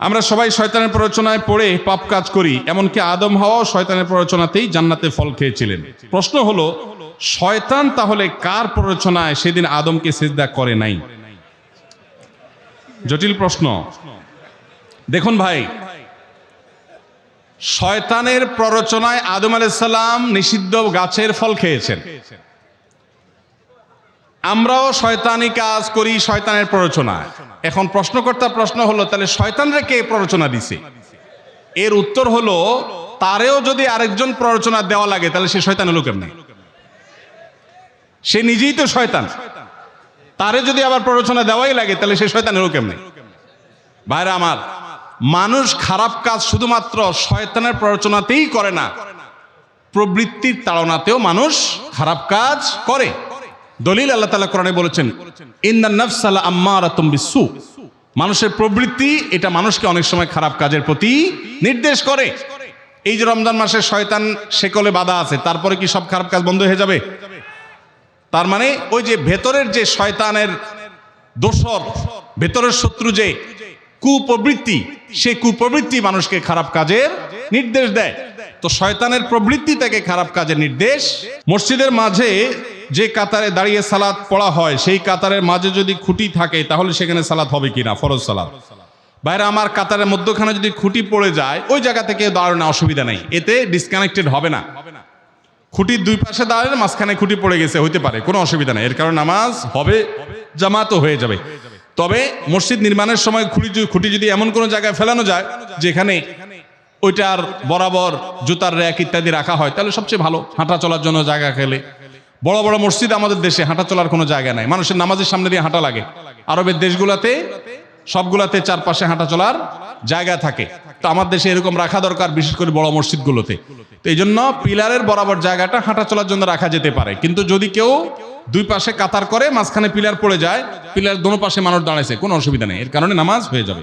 আমরা সবাই শয়তানের প্ররোচনায় পড়ে পাপ কাজ করি, এমনকি আদম হাওয়াও শয়তানের প্ররোচনাতেই জান্নাতে ফল খেয়েছিলেন। প্রশ্ন হলো, শয়তান তাহলে কার প্ররোচনায় সেদিন আদমকে সেজদা করে নাই? জটিল প্রশ্ন। দেখুন ভাই, শয়তানের প্ররোচনায় আদম আলাইসাল্লাম নিষিদ্ধ গাছের ফল খেয়েছেন। আমরাও শয়তানি কাজ করি, শয়তানের প্ররোচনায় এখন প্রশ্নকর্তা প্রশ্ন হলো, তাহলে শয়তানরে কে প্ররোচনা দিছে? এর উত্তর হলো, তারেও যদি আরেকজন প্ররোচনা দেওয়া লাগে, তাহলে সে শয়তান হলো কেমনে সে নিজেই তো শয়তান। তারে যদি আবার প্ররোচনা দেওয়াই লাগে, তাহলে সে শয়তান হলো কেমনে ভাইরা আমার, মানুষ খারাপ কাজ শুধুমাত্র শয়তানের প্ররোচনাতেই করে না, প্রবৃত্তির তাড়নাতেও মানুষ খারাপ কাজ করে। দলিল আল্লাহ তালা কোরআনে বলেছেন ইন্দান নফসালা বিসু মানুষের প্রবৃত্তি এটা মানুষকে অনেক সময় খারাপ কাজের প্রতি নির্দেশ করে। এই যে রমজান মাসে শয়তান সেকলে বাধা আছে, তারপরে কি সব খারাপ কাজ বন্ধ হয়ে যাবে? তার মানে ওই যে ভেতরের যে শয়তানের দোষর, ভেতরের শত্রু যে কুপ্রবৃত্তি, সে কুপ্রবৃত্তি মানুষকে খারাপ কাজের নির্দেশ দেয়। তো শয়তানের প্রবৃত্তি থেকে খারাপ কাজের নির্দেশ। মসজিদের মাঝে যে কাতারে দাঁড়িয়ে সালাদ পড়া হয়, সেই কাতারের মাঝে যদি খুঁটি থাকে, তাহলে সেখানে সালাদ হবে কিনা? ফরজ সালাত। বাইরে আমার কাতারের মধ্যখানে যদি খুঁটি পড়ে যায়, ওই জায়গা থেকে দাঁড়ানো অসুবিধা নেই। এতে ডিসকানেক্টেড হবে না। খুঁটির দুই পাশে দাঁড়ালে মাঝখানে খুঁটি পড়ে গেছে, হইতে পারে, কোনো অসুবিধা নেই। এর কারণে নামাজ হবে, জামাতও হয়ে যাবে। তবে মসজিদ নির্মাণের সময় খুঁটি খুঁটি যদি এমন কোনো জায়গায় ফেলানো যায়, যেখানে ওইটার বরাবর জুতার র্যাক ইত্যাদি রাখা হয়, তাহলে সবচেয়ে ভালো। হাঁটা চলার জন্য জায়গা খেলে। বড় বড় মসজিদ আমাদের দেশে, হাঁটা চলার কোনো জায়গা নাই। মানুষের নামাজের সামনে দিয়ে হাঁটা লাগে। আরবের দেশগুলাতে, সবগুলাতে চারপাশে হাঁটা চলার জায়গা থাকে। তো আমার দেশে এরকম রাখা দরকার, বিশেষ করে বড় মসজিদগুলোতে। তো এই জন্য পিলারের বরাবর জায়গাটা হাঁটা চলার জন্য রাখা যেতে পারে। কিন্তু যদি কেউ দুই পাশে কাতার করে, মাঝখানে পিলার পড়ে যায়, পিলার দোনো পাশে মানুষ দাঁড়াইছে, কোনো অসুবিধা নেই। এর কারণে নামাজ হয়ে যাবে।